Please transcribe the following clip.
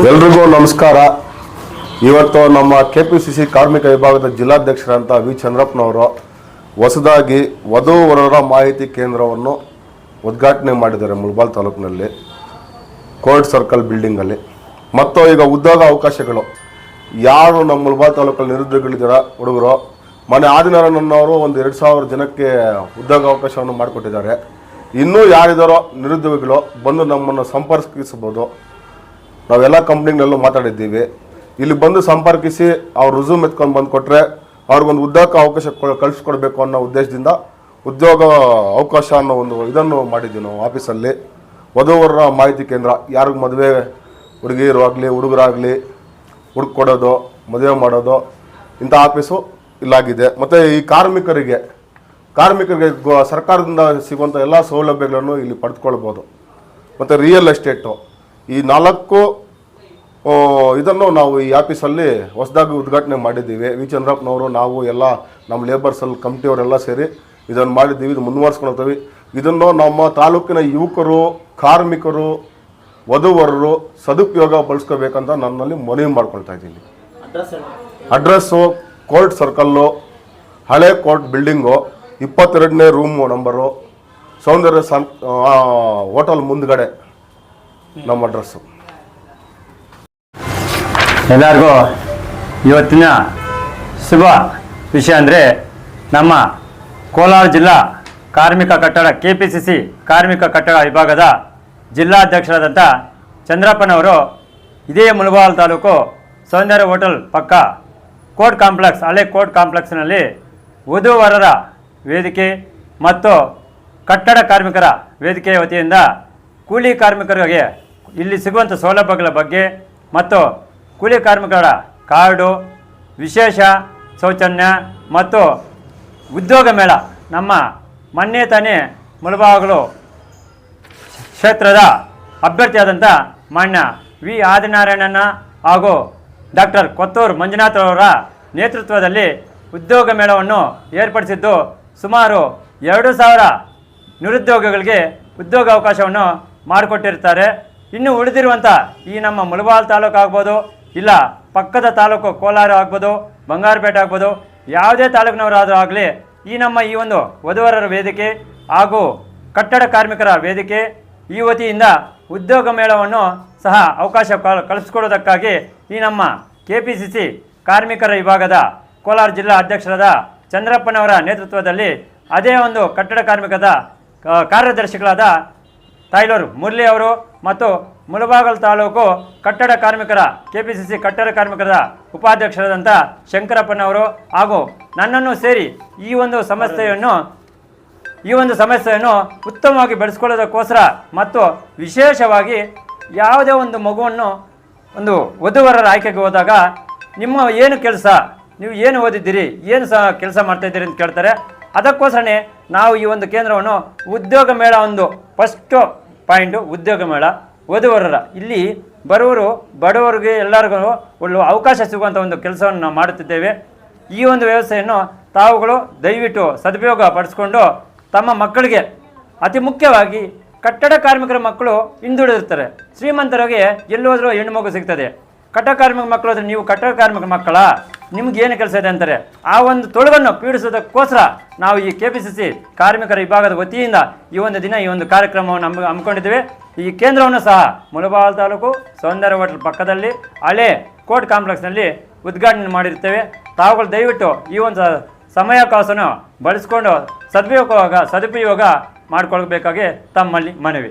ಎಲ್ರಿಗೂ ನಮಸ್ಕಾರ. ಇವತ್ತು ನಮ್ಮ ಕೆ ಪಿ ಸಿ ಸಿ ಕಾರ್ಮಿಕ ವಿಭಾಗದ ಜಿಲ್ಲಾಧ್ಯಕ್ಷರಂತ ವಿ ಚಂದ್ರಪ್ಪನವರು ಹೊಸದಾಗಿ ವಧುವರರ ಮಾಹಿತಿ ಕೇಂದ್ರವನ್ನು ಉದ್ಘಾಟನೆ ಮಾಡಿದ್ದಾರೆ ಮುಳಬಾಲ್ ತಾಲೂಕಿನಲ್ಲಿ, ಕೋರ್ಟ್ ಸರ್ಕಲ್ ಬಿಲ್ಡಿಂಗಲ್ಲಿ. ಮತ್ತು ಈಗ ಉದ್ಯೋಗ ಅವಕಾಶಗಳು. ಯಾರು ನಮ್ಮ ಮುಳಬಾಲ್ ತಾಲೂಕಲ್ಲಿ ನಿರುದ್ಯೋಗಿಗಳಿದ್ದೀರ ಹುಡುಗರು? ಮನೆ ಆದಿನಾರಾಯಣನವರು ಒಂದು ಎರಡು ಸಾವಿರ ಜನಕ್ಕೆ ಉದ್ಯೋಗ ಅವಕಾಶವನ್ನು ಮಾಡಿಕೊಟ್ಟಿದ್ದಾರೆ. ಇನ್ನೂ ಯಾರಿದ್ದಾರೋ ನಿರುದ್ಯೋಗಿಗಳು ಬಂದು ನಮ್ಮನ್ನು ಸಂಪರ್ಕಿಸಬಹುದು. ನಾವೆಲ್ಲ ಕಂಪ್ನಿಗಳಲ್ಲೂ ಮಾತಾಡಿದ್ದೀವಿ. ಇಲ್ಲಿ ಬಂದು ಸಂಪರ್ಕಿಸಿ ಅವ್ರು ರುಜೂಮ್ ಎತ್ಕೊಂಡು ಬಂದು ಕೊಟ್ಟರೆ ಅವ್ರಿಗೊಂದು ಉದ್ಯೋಗ ಅವಕಾಶ ಕಳಿಸ್ಕೊಡ್ಬೇಕು ಅನ್ನೋ ಉದ್ದೇಶದಿಂದ ಉದ್ಯೋಗ ಅವಕಾಶ ಅನ್ನೋ ಒಂದು ಇದನ್ನು ಮಾಡಿದ್ದೀವಿ ನಾವು ಆಫೀಸಲ್ಲಿ. ವಧುವರ ಮಾಹಿತಿ ಕೇಂದ್ರ, ಯಾರಿಗೂ ಮದುವೆ ಹುಡುಗಿಯರು ಆಗಲಿ ಹುಡುಗರಾಗಲಿ ಹುಡುಕೊಡೋದು, ಮದುವೆ ಮಾಡೋದು ಇಂಥ ಆಫೀಸು ಇಲ್ಲಾಗಿದೆ. ಮತ್ತು ಈ ಕಾರ್ಮಿಕರಿಗೆ ಕಾರ್ಮಿಕರಿಗೆ ಸರ್ಕಾರದಿಂದ ಸಿಗುವಂಥ ಎಲ್ಲ ಸೌಲಭ್ಯಗಳನ್ನು ಇಲ್ಲಿ ಪಡೆದುಕೊಳ್ಬೋದು. ಮತ್ತು ರಿಯಲ್ ಎಸ್ಟೇಟು ಈ ನಾಲ್ಕು ಇದನ್ನು ನಾವು ಈ ಆಫೀಸಲ್ಲಿ ಹೊಸದಾಗಿ ಉದ್ಘಾಟನೆ ಮಾಡಿದ್ದೀವಿ. ವಿ. ಚಂದ್ರಪ್ಪನವರು ನಾವು ಎಲ್ಲ ನಮ್ಮ ಲೇಬರ್ಸಲ್ಲಿ ಕಮಿಟಿಯವರೆಲ್ಲ ಸೇರಿ ಇದನ್ನು ಮಾಡಿದ್ದೀವಿ. ಇದು ಮುಂದುವರ್ಸ್ಕೊಳ್ತೀವಿ. ಹೋಗ್ತೀವಿ ಇದನ್ನು ನಮ್ಮ ತಾಲೂಕಿನ ಯುವಕರು ಕಾರ್ಮಿಕರು ವಧುವರರು ಸದುಪಯೋಗ ಬಳಸ್ಕೋಬೇಕಂತ ನನ್ನಲ್ಲಿ ಮನವಿ ಮಾಡ್ಕೊಳ್ತಾ ಇದ್ದೀನಿ. ಅಡ್ರೆಸ್ಸು ಕೋರ್ಟ್ ಸರ್ಕಲ್ಲು ಹಳೆ ಕೋರ್ಟ್ ಬಿಲ್ಡಿಂಗು ಇಪ್ಪತ್ತೆರಡನೇ room number Soundarya sun hotel ಮುಂದ್ಗಡೆ. ನಮ್ಮ ಅಡ್ರೆಸ್ಸು. ಎಲ್ಲರಿಗೂ ಇವತ್ತಿನ ಶುಭ ವಿಷಯ ಅಂದರೆ ನಮ್ಮ ಕೋಲಾರ ಜಿಲ್ಲಾ ಕಾರ್ಮಿಕ ಕಟ್ಟಡ ಕೆ ಕಾರ್ಮಿಕ ಕಟ್ಟಡ ವಿಭಾಗದ ಜಿಲ್ಲಾಧ್ಯಕ್ಷರಾದಂಥ ಚಂದ್ರಪ್ಪನವರು ಇದೇ ಮುಳಬಾಲ್ ತಾಲೂಕು ಸೌಂದರ್ಯ ಹೋಟೆಲ್ ಪಕ್ಕ ಕೋರ್ಟ್ ಕಾಂಪ್ಲೆಕ್ಸ್, ಹಳೆ ಕೋರ್ಟ್ ಕಾಂಪ್ಲೆಕ್ಸ್ನಲ್ಲಿ ವಧುವರರ ವೇದಿಕೆ ಮತ್ತು ಕಟ್ಟಡ ಕಾರ್ಮಿಕರ ವೇದಿಕೆಯ ವತಿಯಿಂದ ಕೂಲಿ ಕಾರ್ಮಿಕರಿಗೆ ಇಲ್ಲಿ ಸಿಗುವಂಥ ಸೌಲಭ್ಯಗಳ ಬಗ್ಗೆ ಮತ್ತು ಕೂಲಿ ಕಾರ್ಮಿಕರ ಕಾರ್ಡು, ವಿಶೇಷ ಸೌಜನ್ಯ ಮತ್ತು ಉದ್ಯೋಗ ಮೇಳ. ನಮ್ಮ ಮೊನ್ನೆ ತಾನೇ ಮುಳಬಾಗಲು ಕ್ಷೇತ್ರದ ಅಭ್ಯರ್ಥಿಯಾದಂಥ ಮಾನ್ಯ ವಿ. ಆದಿನಾರಾಯಣನ ಹಾಗೂ ಡಾಕ್ಟರ್ ಕೊತ್ತೂರು ಮಂಜುನಾಥ್ ಅವರ ನೇತೃತ್ವದಲ್ಲಿ ಉದ್ಯೋಗ ಮೇಳವನ್ನು ಏರ್ಪಡಿಸಿದ್ದು ಸುಮಾರು ಎರಡು ಸಾವಿರ ನಿರುದ್ಯೋಗಿಗಳಿಗೆ ಉದ್ಯೋಗ ಅವಕಾಶವನ್ನು ಮಾಡಿಕೊಟ್ಟಿರ್ತಾರೆ ಇನ್ನು ಉಳಿದಿರುವಂಥ ಈ ನಮ್ಮ ಮುಳಬಾಲ್ ತಾಲೂಕು ಆಗ್ಬೋದು, ಇಲ್ಲ ಪಕ್ಕದ ತಾಲೂಕು ಕೋಲಾರ ಆಗ್ಬೋದು, ಬಂಗಾರಪೇಟೆ ಆಗ್ಬೋದು, ಯಾವುದೇ ತಾಲೂಕಿನವರಾದರೂ ಆಗಲಿ, ಈ ನಮ್ಮ ಈ ಒಂದು ವಧುವರರ ವೇದಿಕೆ ಹಾಗೂ ಕಟ್ಟಡ ಕಾರ್ಮಿಕರ ವೇದಿಕೆ ಈ ವತಿಯಿಂದ ಉದ್ಯೋಗ ಮೇಳವನ್ನು ಸಹ ಅವಕಾಶ ಕಳಿಸ್ಕೊಡೋದಕ್ಕಾಗಿ ಈ ನಮ್ಮ ಕೆ ಪಿ ಸಿ ಸಿ ಕಾರ್ಮಿಕರ ವಿಭಾಗದ ಕೋಲಾರ ಜಿಲ್ಲಾ ಅಧ್ಯಕ್ಷರಾದ ಚಂದ್ರಪ್ಪನವರ ನೇತೃತ್ವದಲ್ಲಿ ಅದೇ ಒಂದು ಕಟ್ಟಡ ಕಾರ್ಮಿಕದ ಕಾರ್ಯದರ್ಶಿಗಳಾದ ತಾಯ್ಲೂರು ಮುರಳಿ ಅವರು ಮತ್ತು ಮುಳಬಾಗಲ್ ತಾಲೂಕು ಕಟ್ಟಡ ಕಾರ್ಮಿಕರ ಕೆ ಪಿ ಸಿ ಸಿ ಕಟ್ಟಡ ಕಾರ್ಮಿಕರ ಉಪಾಧ್ಯಕ್ಷರಾದಂಥ ಶಂಕರಪ್ಪನವರು ಹಾಗೂ ನನ್ನನ್ನು ಸೇರಿ ಈ ಒಂದು ಸಮಸ್ಯೆಯನ್ನು, ಈ ಒಂದು ಸಮಸ್ಯೆಯನ್ನು ಉತ್ತಮವಾಗಿ ಬೆಳೆಸ್ಕೊಳ್ಳೋದಕ್ಕೋಸ್ಕರ ಮತ್ತು ವಿಶೇಷವಾಗಿ ಯಾವುದೇ ಒಂದು ಮಗುವನ್ನು ಒಂದು ವಧುವರರ ಆಯ್ಕೆಗೆ ಹೋದಾಗ ನಿಮ್ಮ ಏನು ಕೆಲಸ, ನೀವು ಏನು ಓದಿದ್ದೀರಿ, ಏನು ಸಹ ಕೆಲಸ ಮಾಡ್ತಾ ಇದ್ದೀರಿ ಅಂತ ಕೇಳ್ತಾರೆ. ಅದಕ್ಕೋಸ್ಕರನೇ ನಾವು ಈ ಒಂದು ಕೇಂದ್ರವನ್ನು ಉದ್ಯೋಗ ಮೇಳ ಒಂದು ಫಸ್ಟು ಪಾಯಿಂಟು ಉದ್ಯೋಗ ಮೇಳ ವಧುವರರ ಇಲ್ಲಿ ಬರುವರು ಬಡವರಿಗೆ ಎಲ್ಲರಿಗೂ ಒಳ್ಳೆ ಅವಕಾಶ ಸಿಗುವಂಥ ಒಂದು ಕೆಲಸವನ್ನು ನಾವು ಮಾಡುತ್ತಿದ್ದೇವೆ. ಈ ಒಂದು ವ್ಯವಸ್ಥೆಯನ್ನು ತಾವುಗಳು ದಯವಿಟ್ಟು ಸದುಪಯೋಗ ಪಡಿಸ್ಕೊಂಡು ತಮ್ಮ ಮಕ್ಕಳಿಗೆ ಅತಿ ಮುಖ್ಯವಾಗಿ ಕಟ್ಟಡ ಕಾರ್ಮಿಕರ ಮಕ್ಕಳು ಹಿಂದುಳಿದಿರ್ತಾರೆ. ಶ್ರೀಮಂತರಿಗೆ ಎಲ್ಲೋದರೂ ಹೆಣ್ಣು ಮಗು ಸಿಗ್ತದೆ. ಕಟ್ಟಡ ಕಾರ್ಮಿಕ ಮಕ್ಕಳು ಅಂದರೆ ನೀವು ಕಟ್ಟಡ ಕಾರ್ಮಿಕ ಮಕ್ಕಳ? ನಿಮ್ಗೆ ಏನು ಕೆಲಸ ಇದೆ ಅಂತಾರೆ? ಆ ಒಂದು ತೊಳಗನ್ನು ಪೀಡಿಸೋದಕ್ಕೋಸ್ಕರ ನಾವು ಈ ಕೆ ಪಿ ಸಿ ಕಾರ್ಮಿಕರ ವಿಭಾಗದ ವತಿಯಿಂದ ಈ ಒಂದು ದಿನ ಈ ಒಂದು ಕಾರ್ಯಕ್ರಮವನ್ನು ಹಮ್ಮಿ ಹಮ್ಮಿಕೊಂಡಿದ್ದೇವೆ. ಈ ಕೇಂದ್ರವನ್ನು ಸಹ ಮುಳಬಾಲ್ ತಾಲೂಕು ಸೌಂದರ್ಯ ಹೋಟೆಲ್ ಪಕ್ಕದಲ್ಲಿ ಹಳೆ ಕೋರ್ಟ್ ಕಾಂಪ್ಲೆಕ್ಸ್ನಲ್ಲಿ ಉದ್ಘಾಟನೆ ಮಾಡಿರ್ತೇವೆ ತಾವುಗಳು ದಯವಿಟ್ಟು ಈ ಒಂದು ಸಮಯಾವಕಾಶವನ್ನು ಬಳಸ್ಕೊಂಡು ಸದ್ವಿಯೋಗ, ಸದುಪಯೋಗ ಮಾಡಿಕೊಳ್ಬೇಕಾಗಿ ತಮ್ಮಲ್ಲಿ ಮನವಿ.